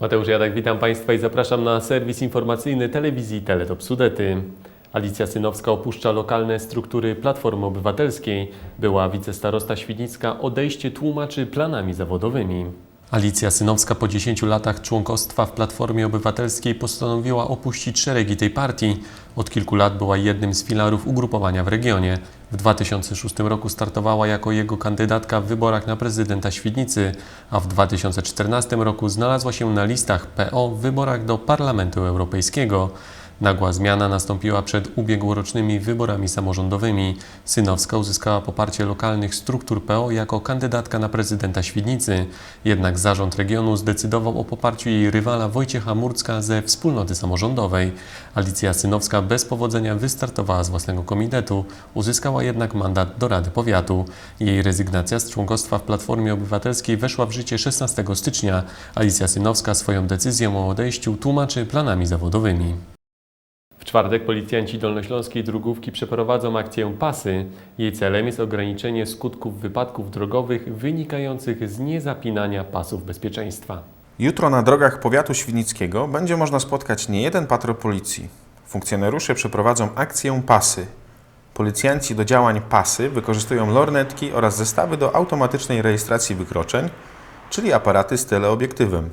Mateusz Jadek, witam Państwa i zapraszam na serwis informacyjny telewizji Teletop Sudety. Alicja Synowska opuszcza lokalne struktury Platformy Obywatelskiej. Była wicestarosta Świdnicka odejście tłumaczy planami zawodowymi. Alicja Synowska po 10 latach członkostwa w Platformie Obywatelskiej postanowiła opuścić szeregi tej partii. Od kilku lat była jednym z filarów ugrupowania w regionie. W 2006 roku startowała jako jego kandydatka w wyborach na prezydenta Świdnicy, a w 2014 roku znalazła się na listach PO w wyborach do Parlamentu Europejskiego. Nagła zmiana nastąpiła przed ubiegłorocznymi wyborami samorządowymi. Synowska uzyskała poparcie lokalnych struktur PO jako kandydatka na prezydenta Świdnicy. Jednak zarząd regionu zdecydował o poparciu jej rywala Wojciecha Murcka ze wspólnoty samorządowej. Alicja Synowska bez powodzenia wystartowała z własnego komitetu, uzyskała jednak mandat do Rady Powiatu. Jej rezygnacja z członkostwa w Platformie Obywatelskiej weszła w życie 16 stycznia. Alicja Synowska swoją decyzję o odejściu tłumaczy planami zawodowymi. Czwartek policjanci dolnośląskiej drogówki przeprowadzą akcję PASY. Jej celem jest ograniczenie skutków wypadków drogowych wynikających z niezapinania pasów bezpieczeństwa. Jutro na drogach powiatu świdnickiego będzie można spotkać niejeden patrol policji. Funkcjonariusze przeprowadzą akcję PASY. Policjanci do działań PASY wykorzystują lornetki oraz zestawy do automatycznej rejestracji wykroczeń, czyli aparaty z teleobiektywem.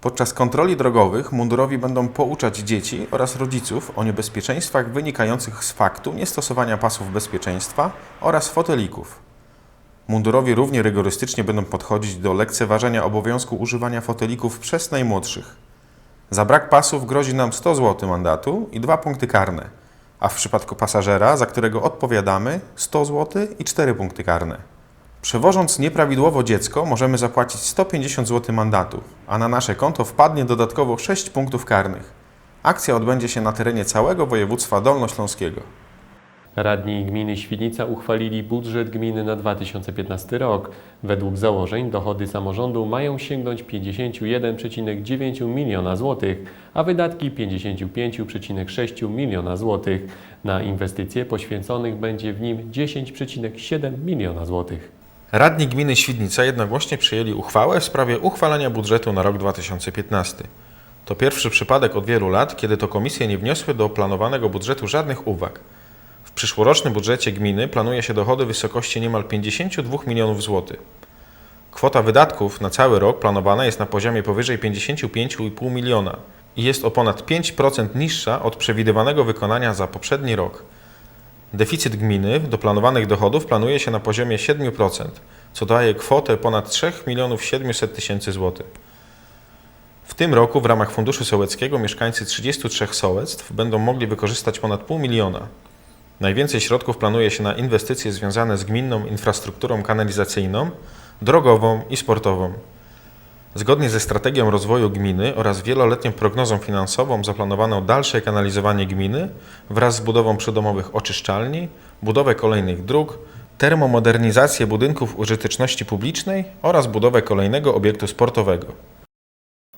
Podczas kontroli drogowych mundurowi będą pouczać dzieci oraz rodziców o niebezpieczeństwach wynikających z faktu niestosowania pasów bezpieczeństwa oraz fotelików. Mundurowi równie rygorystycznie będą podchodzić do lekceważenia obowiązku używania fotelików przez najmłodszych. Za brak pasów grozi nam 100 zł mandatu i 2 punkty karne, a w przypadku pasażera, za którego odpowiadamy, 100 zł i 4 punkty karne. Przewożąc nieprawidłowo dziecko, możemy zapłacić 150 zł mandatu, a na nasze konto wpadnie dodatkowo 6 punktów karnych. Akcja odbędzie się na terenie całego województwa dolnośląskiego. Radni gminy Świdnica uchwalili budżet gminy na 2015 rok. Według założeń dochody samorządu mają sięgnąć 51,9 miliona złotych, a wydatki 55,6 miliona złotych. Na inwestycje poświęconych będzie w nim 10,7 miliona złotych. Radni gminy Świdnica jednogłośnie przyjęli uchwałę w sprawie uchwalenia budżetu na rok 2015. To pierwszy przypadek od wielu lat, kiedy to komisje nie wniosły do planowanego budżetu żadnych uwag. W przyszłorocznym budżecie gminy planuje się dochody w wysokości niemal 52 milionów złotych. Kwota wydatków na cały rok planowana jest na poziomie powyżej 55,5 miliona i jest o ponad 5% niższa od przewidywanego wykonania za poprzedni rok. Deficyt gminy do planowanych dochodów planuje się na poziomie 7%, co daje kwotę ponad 3 milionów 700 tysięcy złotych. W tym roku w ramach Funduszu Sołeckiego mieszkańcy 33 sołectw będą mogli wykorzystać ponad pół miliona. Najwięcej środków planuje się na inwestycje związane z gminną infrastrukturą kanalizacyjną, drogową i sportową. Zgodnie ze strategią rozwoju gminy oraz wieloletnią prognozą finansową zaplanowano dalsze kanalizowanie gminy wraz z budową przydomowych oczyszczalni, budowę kolejnych dróg, termomodernizację budynków użyteczności publicznej oraz budowę kolejnego obiektu sportowego.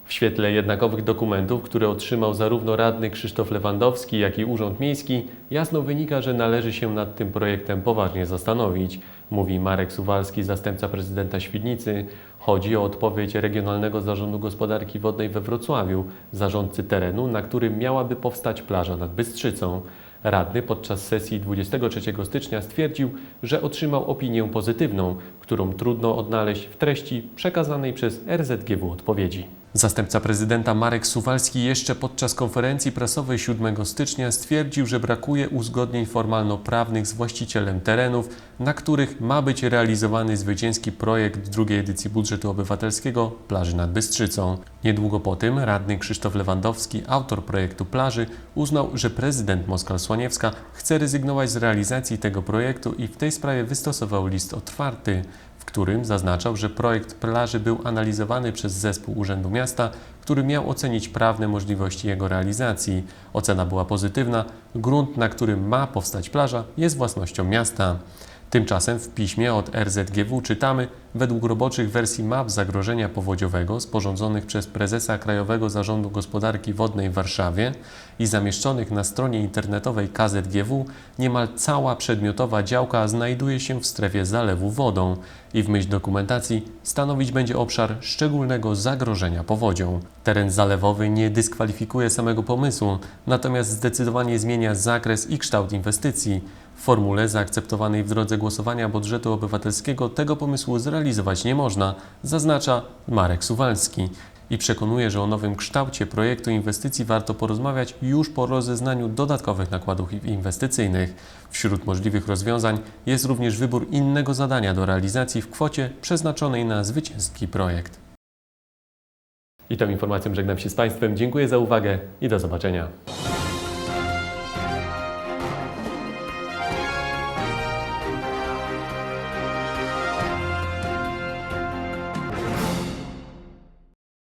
W świetle jednakowych dokumentów, które otrzymał zarówno radny Krzysztof Lewandowski, jak i Urząd Miejski, jasno wynika, że należy się nad tym projektem poważnie zastanowić, mówi Marek Suwalski, zastępca prezydenta Świdnicy. Chodzi o odpowiedź Regionalnego Zarządu Gospodarki Wodnej we Wrocławiu, zarządcy terenu, na którym miałaby powstać plaża nad Bystrzycą. Radny podczas sesji 23 stycznia stwierdził, że otrzymał opinię pozytywną, którą trudno odnaleźć w treści przekazanej przez RZGW odpowiedzi. Zastępca prezydenta Marek Suwalski jeszcze podczas konferencji prasowej 7 stycznia stwierdził, że brakuje uzgodnień formalno-prawnych z właścicielem terenów, na których ma być realizowany zwycięski projekt drugiej edycji budżetu obywatelskiego plaży nad Bystrzycą. Niedługo po tym radny Krzysztof Lewandowski, autor projektu plaży, uznał, że prezydent Moskal Słaniewska chce rezygnować z realizacji tego projektu i w tej sprawie wystosował list otwarty którym zaznaczał, że projekt plaży był analizowany przez zespół Urzędu Miasta, który miał ocenić prawne możliwości jego realizacji. Ocena była pozytywna. Grunt, na którym ma powstać plaża, jest własnością miasta. Tymczasem w piśmie od RZGW czytamy, według roboczych wersji map zagrożenia powodziowego sporządzonych przez prezesa Krajowego Zarządu Gospodarki Wodnej w Warszawie i zamieszczonych na stronie internetowej KZGW, niemal cała przedmiotowa działka znajduje się w strefie zalewu wodą i w myśl dokumentacji stanowić będzie obszar szczególnego zagrożenia powodzią. Teren zalewowy nie dyskwalifikuje samego pomysłu, natomiast zdecydowanie zmienia zakres i kształt inwestycji. W formule zaakceptowanej w drodze głosowania budżetu obywatelskiego tego pomysłu zrealizować nie można, zaznacza Marek Suwalski i przekonuje, że o nowym kształcie projektu inwestycji warto porozmawiać już po rozeznaniu dodatkowych nakładów inwestycyjnych. Wśród możliwych rozwiązań jest również wybór innego zadania do realizacji w kwocie przeznaczonej na zwycięski projekt. I tą informacją żegnam się z Państwem. Dziękuję za uwagę i do zobaczenia.